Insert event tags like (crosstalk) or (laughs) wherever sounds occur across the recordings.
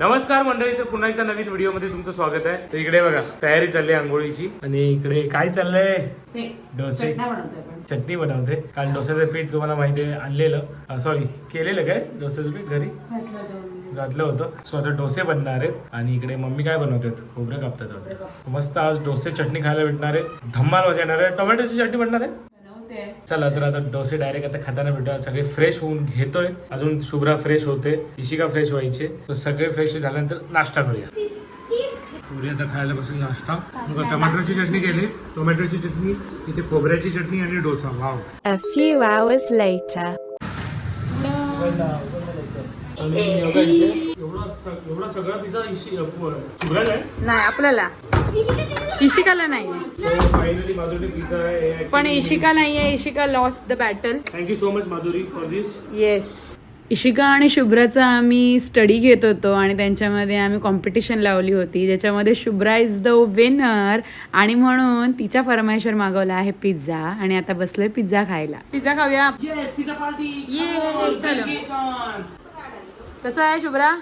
नमस्कार मंडळी तर पुन्हा एकदा नवीन व्हिडिओमध्ये तुमचं स्वागत आहे. तर इकडे बघा तयारी चालली आहे आंघोळीची. आणि इकडे काय चाललंय? डोसे. चटणी बनवते. काल डोस्याचं पीठ तुम्हाला माहिती आहे आणलेलं. सॉरी केलेलं काय? डोस्याचं पीठ घरी? घातलं होतं सो आता डोसे बनणार आहेत. आणि इकडे मम्मी काय बनवतात खोबरं कापतात. मस्त आज डोसे चटणी खायला भेटणार आहे धम्माल मजा येणार आहे. टोमॅटोची चटणी बनणार आहे? चला तर आता डोसे डायरेक्ट आता खाताना भेटूया. सगळे फ्रेश होऊन घेतोय. अजून शुभ्रा फ्रेश होते. इशिका फ्रेश व्हायचे. तर सगळे फ्रेश झाल्यानंतर नाश्ता करूया. पुरी आता खायला बसून नाश्ता. मग टोमॅटोची चटणी केली. टोमॅटोची चटणी इथे खोबऱ्याची चटणी आणि dosa. Wow. A few hours later. आणि एवढा इथे- एवढा स- एवढा सगळा पिझ्झा इशी आहे? नाही आपल्याला. इशिकाला नाही. Finally माधुरी पिझ्झा आहे पण Ishika Ishika loss the battle thank you so much Madhuri for this yes Ishika आणि शुभ्राचा आम्ही स्टडी घेत होतो आणि त्यांच्यामध्ये आम्ही कॉम्पिटिशन लावली होती ज्याच्यामध्ये शुभ्रा इज द विनर आणि म्हणून तिच्या फरमाईशवर मागवला आहे पिझ्झा आणि आता बसलोय पिझ्झा खायला. पिझ्झा खाऊया. पिझ्झा पार्टी ये चलो. कसं आहे शुभ्रा.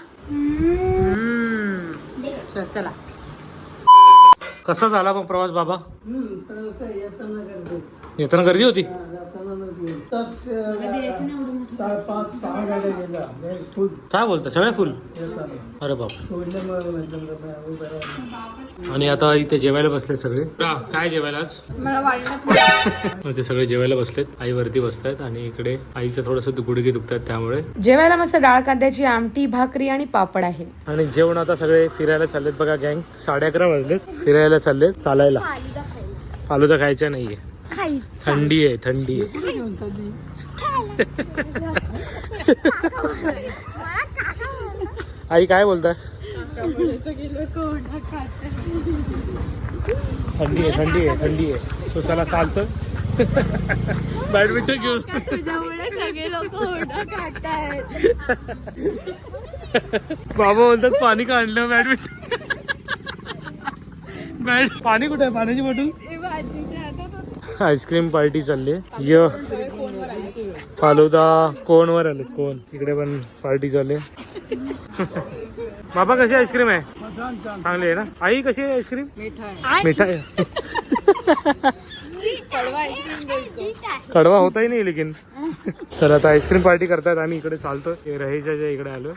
चल, चला. कसा झाला मग प्रवास बाबा? येताना गर्दी. होती? पाच सहा गाड्या गेल्या. फुल काय बोलता? सगळ्या फुल अरे बाप. आणि आता इथे जेवायला बसलेत सगळे. काय जेवायला आज? ते सगळे जेवायला बसलेत. आई वरती बसतायत आणि इकडे आईचं थोडस गुडघे दुखतात त्यामुळे. जेवायला मस्त डाळ कांद्याची आमटी भाकरी आणि पापड आहे. आणि जेवण आता सगळे फिरायला चाललेत बघा गँग. साडे अकरा वाजलेत. फिरायला चाललेत चालायला. फालुदा खायचा नाहीये. थंडी आहे थंडी आहे. आई काय बोलताय थंडी आहे थंडी आहे थंडी आहे. सो चला चालतं. बॅडमिंटन घेऊन. बाबा बोलतात पाणी काढलं बॅडमिंटन बॅड पाणी कुठे आहे? पाण्याची बॉटल? आईस्क्रीम पार्टी चालली आहे. य. फालुदा कोण वर आले कोण? इकडे पण पार्टी चालली. बाबा कशी आईस्क्रीम आहे? चांगली आहे ना? आई कशी आहे आईस्क्रीम? मिठाई. कडवा होताही नाही लेकिन. चल आता आईस्क्रीम पार्टी करतायत आम्ही इकडे चालतो. रहेच्या इकडे आलो.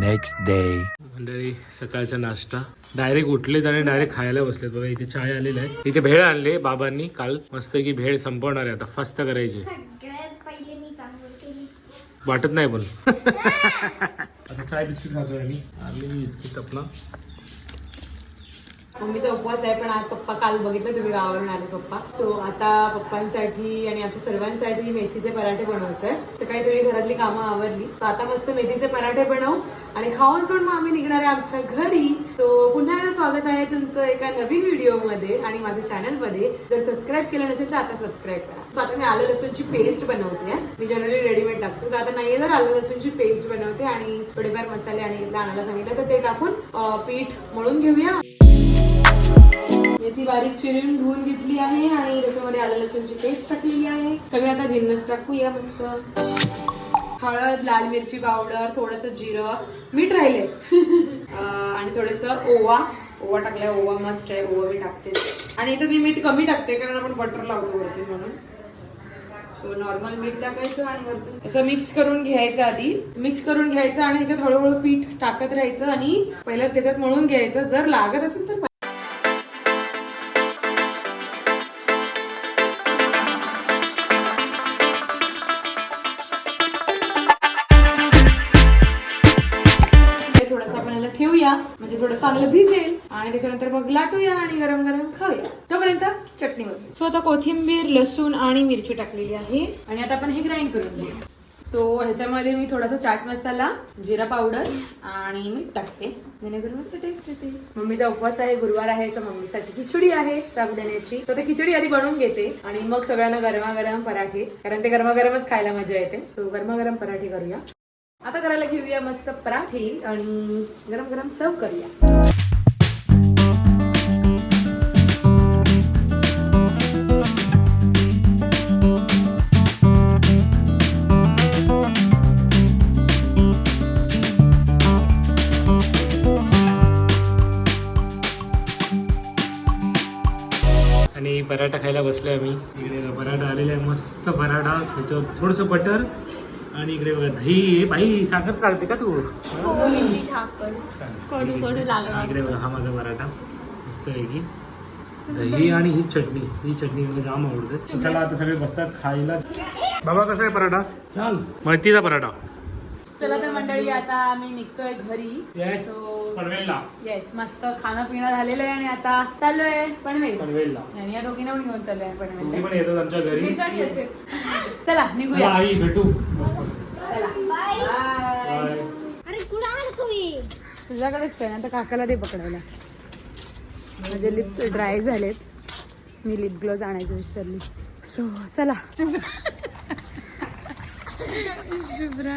Next day. मंडळी सकाळचा नाश्ता. डायरेक्ट उठलेत आणि डायरेक्ट खायला बसलेत. बघा इथे चाय आलेला आहे. इथे भेळ आणले बाबांनी काल. मस्त की भेळ संपवणार आहे आता. फस्त करायची. वाटत नाही पण. (laughs) आता चाय बिस्किट खातोय आम्ही. आम्ही बिस्किट आपला मम्मीचा उपवास आहे पण आज पप्पा काल बघितलं तुम्ही गावावरून आले पप्पा. सो आता पप्पांसाठी आणि आमच्या सर्वांसाठी मेथीचे पराठे बनवतोय. सकाळी सगळी घरातली कामं आवरली. तर आता मस्त मेथीचे पराठे बनवू आणि खाऊन पण मग आम्ही निघणार आहे आमच्या घरी. सो पुन्हा एकदा स्वागत आहे तुमचं एका नवीन व्हिडिओमध्ये आणि माझ्या चॅनलमध्ये. जर सबस्क्राईब केलं नसेल तर आता सबस्क्राईब करा. सो आता मी आलं लसूणची पेस्ट बनवते. मी जनरली रेडीमेड टाकतो. तर आता नाहीये तर आलं लसूणची पेस्ट बनवते आणि थोडेफार मसाले आणि आणायला सांगितलं तर ते टाकून पीठ मळून घेऊया. ती बारीक चिरून धुवून घेतली आहे आणि त्याच्यामध्ये आलं लसूणची पेस्ट टाकलेली आहे. सगळे आता जिन्नस टाकूया मस्त. हळद लाल मिरची पावडर थोडस जिरं. मीठ राहिले (laughs) आणि थोडस ओवा. ओवा टाकलाय ओवा मस्त आहे. ओवा मी टाकते. आणि इथं मी मीठ कमी टाकते कारण आपण बटर लावतो वरती म्हणून. सो नॉर्मल मीठ टाकायचं आणि वरतून असं मिक्स करून घ्यायचं आधी. मिक्स करून घ्यायचं आणि ह्याच्यात हळूहळू पीठ टाकत राहायचं आणि पहिलं त्याच्यात मळून घ्यायचं. जर लागत असेल तर ठेवूया म्हणजे थोडं चांगलं भिजेल आणि त्याच्यानंतर मग लाटूया आणि गरम गरम खाऊया. तोपर्यंत चटणी सो आता कोथिंबीर लसूण आणि मिरची टाकलेली आहे. आणि आता आपण हे ग्राइंड करून घेऊ सो ह्याच्यामध्ये मी थोडासा चाट मसाला जिरा पावडर आणि मीठ टाकते. जेणेकरून मस्त टेस्ट येते. मम्मीचा उपवास आहे गुरुवार आहे सो मम्मीसाठी खिचडी आहे साबुदाण्याची तर ते खिचडी आधी बनवून घेते आणि मग सगळ्यांना गरमागरम पराठे कारण ते गरमागरमच खायला मजा येते. सो गरमागरम पराठे करूया. आता करायला घेऊया मस्त पराठे आणि गरम गरम सर्व करूया. आणि पराठा खायला बसलो आहे आम्ही. पराठा आलेला आहे मस्त पराठा. त्याच्यावर थोडंसं बटर आणि इकडे बघा दही. बाई साखर काढते का तू? कडू कडू लागला इकडे बघा हा माझा पराठा. मस्त पैकी. दही आणि ही चटणी. ही चटणी मला जाम आवडते. चला आता सगळे बसतात खायला. बाबा कसा आहे पराठा? छान. मळतीचा पराठा. चला तर मंडळी आता आम्ही निघतोय घरी. येस पनवेलला. येस मस्त खाणं पिणं झालेलं आहे आणि आता चाललोय पनवेल. पनवेलला. आणि या दोघींना पण घेऊन चाललोय तुम्ही पनवेल पण येतात आमच्या घरी. चला चला निघूया. आई भेटू. चला. बाय बाय तुझ्याकडेच काय ना तर काकाला दे पकडायला. माझे लिप्स ड्राय झालेत. मी लिप ग्लोज आणायचं विसरली. सो चला. (laughs) शुभ्रा.